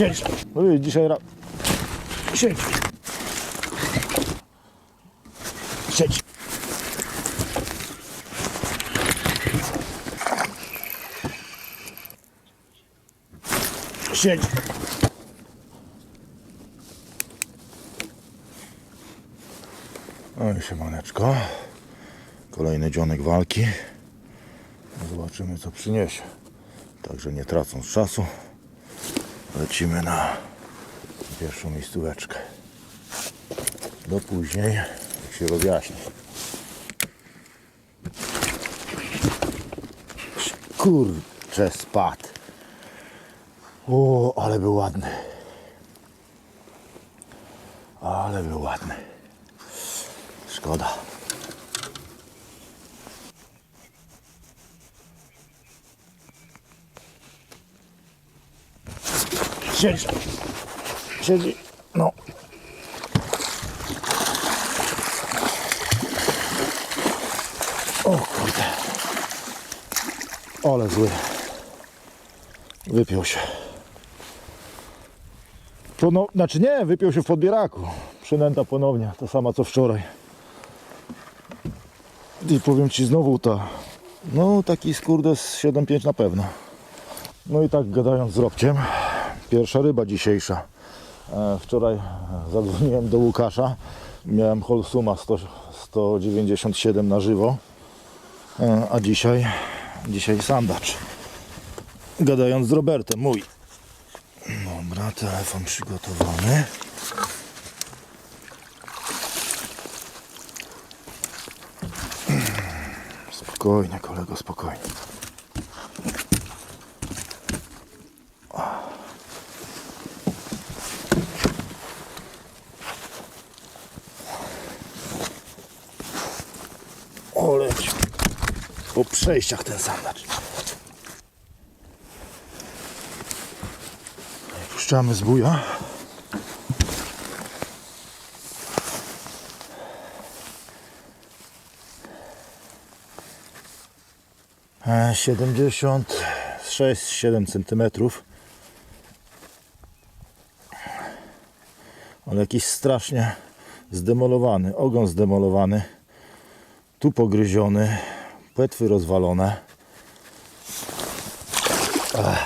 Siedź. No i dzisiaj ra... Siedź. Siedź. Siedź. Oj, siemaneczko. Kolejny dzionek walki. Zobaczymy co przyniesie. Także nie tracąc czasu, lecimy na pierwszą miejscóweczkę. Do później, jak się rozjaśni. Kurczę, spadł. O, ale był ładny. Ale był ładny. Szkoda. Siedź. Siedzi. No. O kurde. Ale zły. Wypiął się. Pono... Znaczy nie, wypiął się w podbieraku. Przynęta ponownie, ta sama co wczoraj. I powiem Ci znowu ta, no taki skurdes 7,5 na pewno. No i tak gadając z Robciem, pierwsza ryba dzisiejsza. E, Wczoraj zadzwoniłem do Łukasza, miałem Holsuma 100, 197 na żywo, E, a dzisiaj, dzisiaj sandacz. Gadając z Robertem, mój. Dobra, telefon przygotowany. Spokojnie, kolego, spokojnie. O, leci. Po przejściach ten sandacz. Puszczamy z buja. E, 76-7 centymetrów. Ale jakiś strasznie zdemolowany, ogon zdemolowany, tu pogryziony, płetwy rozwalone. Ale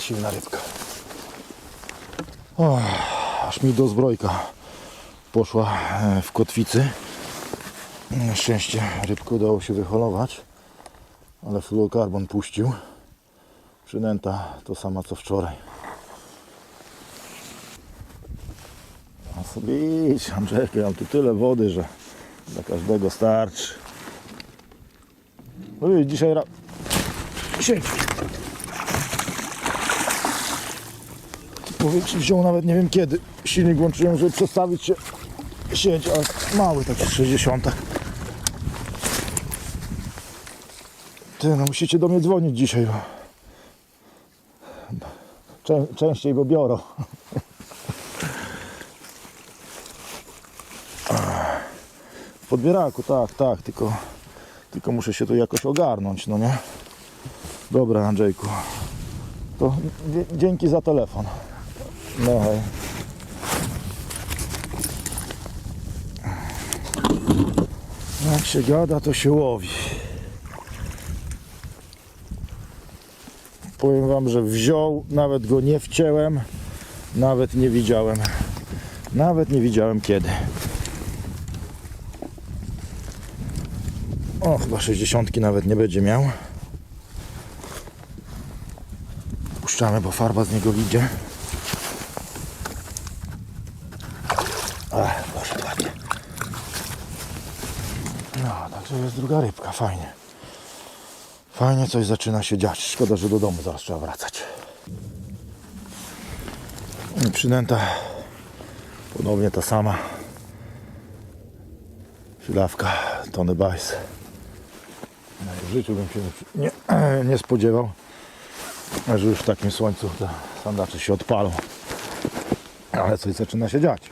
silna rybka. O, aż mi do zbrojka poszła e, w kotwicy. Na szczęście rybkę udało się wyholować, ale fluokarbon puścił. Przynęta to sama co wczoraj. Sobie mam tu tyle wody, że dla każdego starczy. No i dzisiaj ra... Siedź. Powiem ci, wziął nawet nie wiem kiedy. Silnik włączyłem, żeby przestawić się sieć, ale mały taki 60. Ty, no musicie do mnie dzwonić dzisiaj, częściej, bo biorą. Podbieraku, tak, tak, tylko, tylko muszę się tu jakoś ogarnąć, no nie? Dobra, Andrzejku. To dzięki za telefon. No hej. Jak się gada, to się łowi. Powiem wam, że wziął, nawet go nie wcięłem, nawet nie widziałem. Nawet nie widziałem kiedy. O, chyba 60 nawet nie będzie miał. Puszczamy, bo farba z niego idzie. Ach, poszedł ładnie. No, także jest druga rybka, fajnie. Fajnie coś zaczyna się dziać. Szkoda, że do domu zaraz trzeba wracać. I Przynęta ponownie ta sama. Filawka Tony Bajs. W życiu bym się nie, nie spodziewał, że już w takim słońcu te sandacze się odpalą. Ale coś zaczyna się dziać.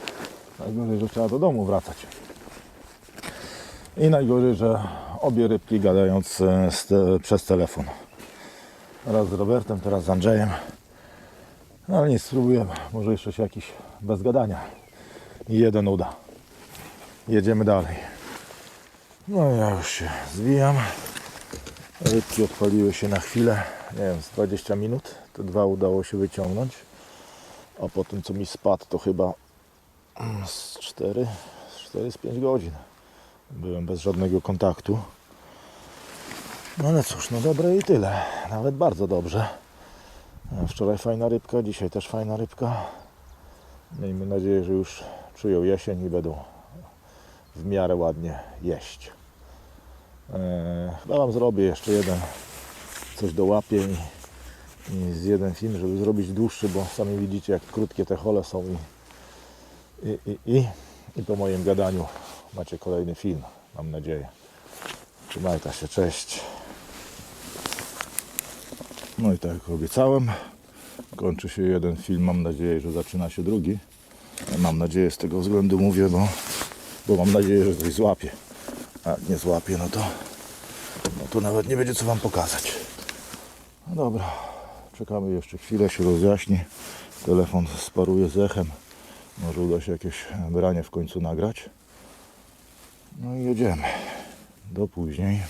Najgorzej, że trzeba do domu wracać. I najgorzej, że obie rybki gadając e, przez telefon. Raz z Robertem, teraz z Andrzejem. No ale nic, spróbujemy. Może jeszcze się jakiś bez gadania. I jeden uda. Jedziemy dalej. No ja już się zwijam. Rybki odpaliły się na chwilę. Nie wiem, z 20 minut. Te dwa udało się wyciągnąć. A po tym co mi spadł to chyba z 4, z 4 z 5 godzin. Byłem bez żadnego kontaktu. No ale cóż, no dobre i tyle. Nawet bardzo dobrze. Wczoraj fajna rybka, dzisiaj też fajna rybka. Miejmy nadzieję, że już czują jesień i będą w miarę ładnie jeść. Eee, chyba Wam zrobię jeszcze jeden, coś dołapię i, i z jeden film, żeby zrobić dłuższy, bo sami widzicie jak krótkie te hole są i, i, i, i, i po moim gadaniu macie kolejny film, mam nadzieję. Trzymajcie się, cześć. No i tak jak obiecałem, kończy się jeden film, mam nadzieję, że zaczyna się drugi. Mam nadzieję z tego względu mówię, bo, bo mam nadzieję, że coś złapie. A nie złapie, no to, no to nawet nie będzie co Wam pokazać. No dobra, czekamy jeszcze chwilę, się rozjaśni. Telefon sparuje z echem. Może uda się jakieś branie w końcu nagrać. No i jedziemy. Do później.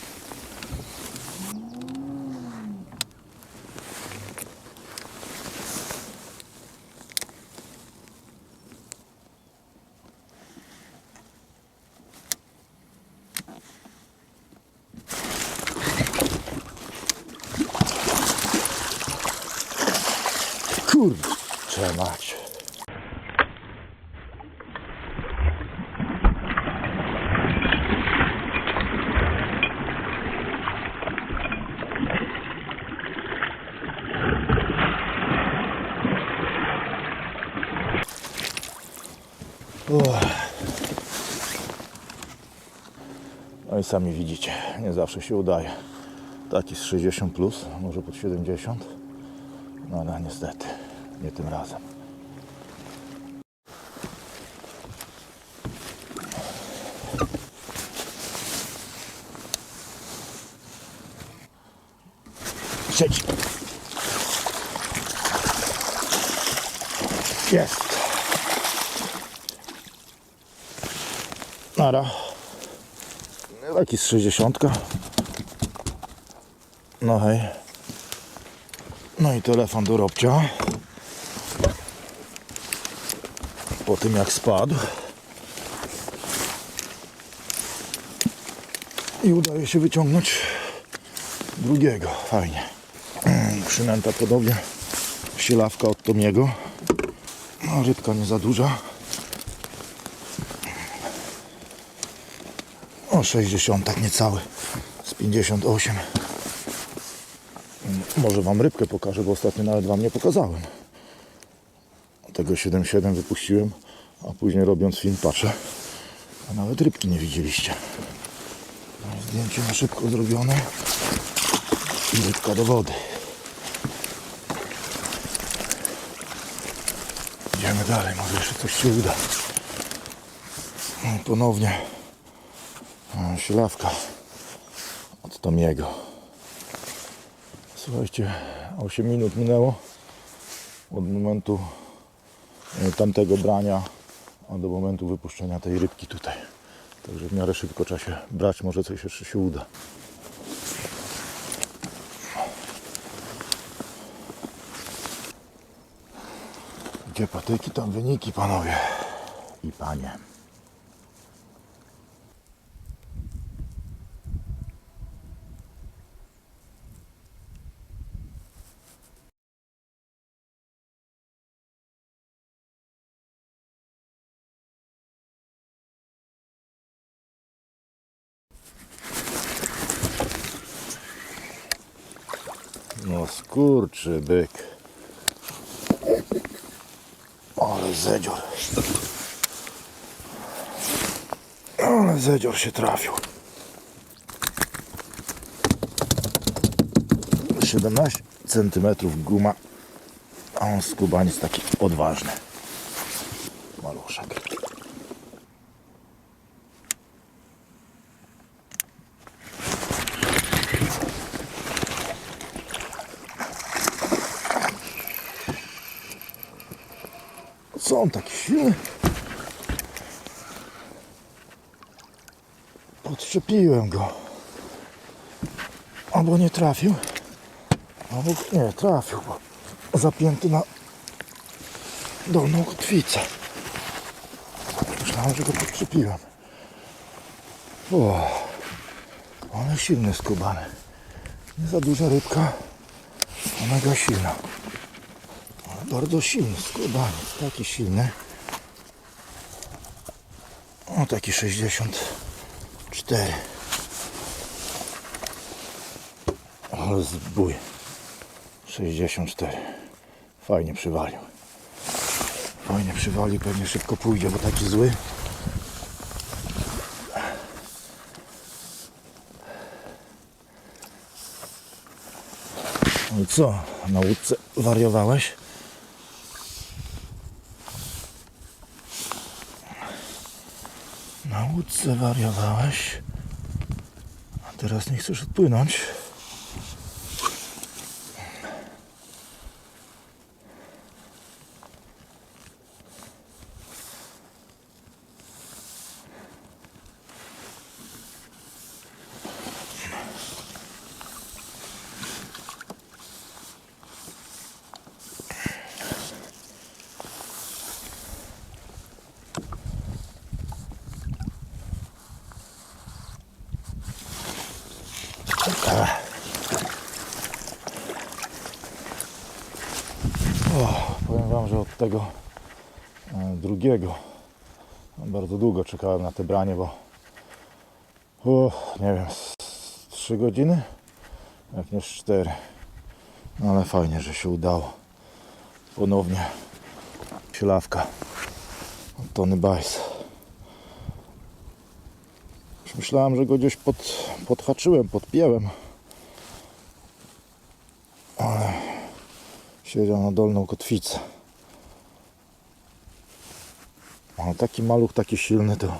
No i sami widzicie, nie zawsze się udaje. Taki z 60 plus, może pod 70. No ale niestety, nie tym razem. Siedź. Jest. Nara. Taki z 60. No hej. No i telefon do Robcia. Po tym jak spadł. I udaje się wyciągnąć drugiego. Fajnie. Przynęta podobnie. Sielawka od Tomiego. No, rybka nie za duża. 60 niecały. Z 58. Może Wam rybkę pokażę, bo ostatnio nawet Wam nie pokazałem. Tego 7,7 wypuściłem, a później robiąc film patrzę, a nawet rybki nie widzieliście. No Zdjęcie na szybko zrobione i rybka do wody. Idziemy dalej, może jeszcze coś się uda. No ponownie a, sielawka od Tomiego. Słuchajcie, 8 minut minęło od momentu e, tamtego brania, a do momentu wypuszczenia tej rybki tutaj. Także w miarę szybko trzeba się brać, może coś jeszcze się uda. Gdzie patyki, tam wyniki, panowie i panie. Skurczy byk. Ale zedzior. Ale zedzior się trafił. 17 centymetrów guma, a on skubaniec taki odważny. Maluszek. Co Podczepiłem go. Albo nie trafił. Albo nie, trafił, bo zapięty na dolną kotwicę. Myślałem, że go podczepiłem. O, ale silny skubany. Nie za duża rybka, a mega silna. Ale bardzo silny skubaniec, taki silny. O, taki 64. Ale zbój. 64. Fajnie przywalił. Fajnie przywalił, pewnie szybko pójdzie, bo taki zły. No i co? Na łódce wariowałeś? Na łódce wariowałeś? A teraz nie chcesz odpłynąć? O, powiem Wam, że od tego e, drugiego no, bardzo długo czekałem na te branie, bo nie wiem, 3 godziny? Jak nie 4. No ale fajnie, że się udało. Ponownie sielawka od Tony Bajs. Myślałem, że go gdzieś pod, podhaczyłem, podpięłem. Ale siedział na dolną kotwicę. Ale taki maluch, taki silny, to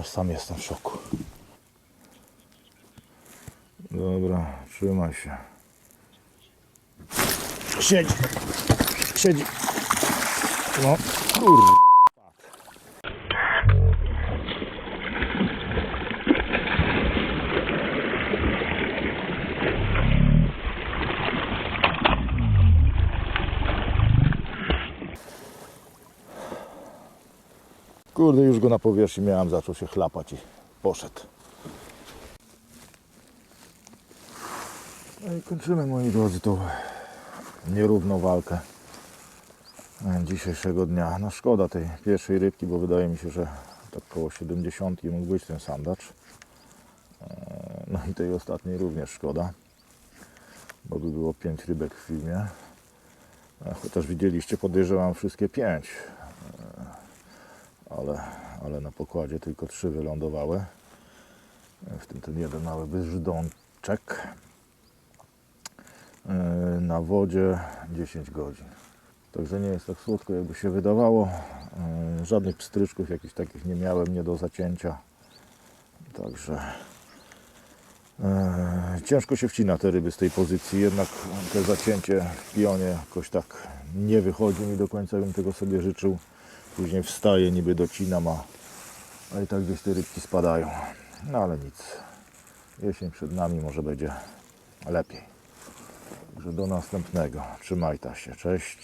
aż sam jestem w szoku. Dobra, trzymaj się. Siedzi. Siedzi. No, kurde. Kurde, już go na powierzchni miałem, zaczął się chlapać i poszedł. No i kończymy, moi drodzy, tą nierówną walkę dzisiejszego dnia. No szkoda tej pierwszej rybki, bo wydaje mi się, że tak koło 70 mógł być ten sandacz. No i tej ostatniej również szkoda, bo by było 5 rybek w filmie. Chociaż widzieliście, podejrzewam wszystkie 5 ale, ale na pokładzie tylko trzy wylądowały. W tym ten jeden mały brzdączek. Yy, Na wodzie 10 godzin. Także nie jest tak słodko, jakby się wydawało. Yy, Żadnych pstryczków jakichś takich nie miałem, nie do zacięcia. Także yy, ciężko się wcina te ryby z tej pozycji. Jednak te zacięcie w pionie jakoś tak nie wychodzi mi do końca, bym tego sobie życzył. Później wstaje, niby docinam, a, a i tak gdzieś te rybki spadają. No ale nic. Jesień przed nami, może będzie lepiej. Także do następnego. Trzymaj ta się. Cześć.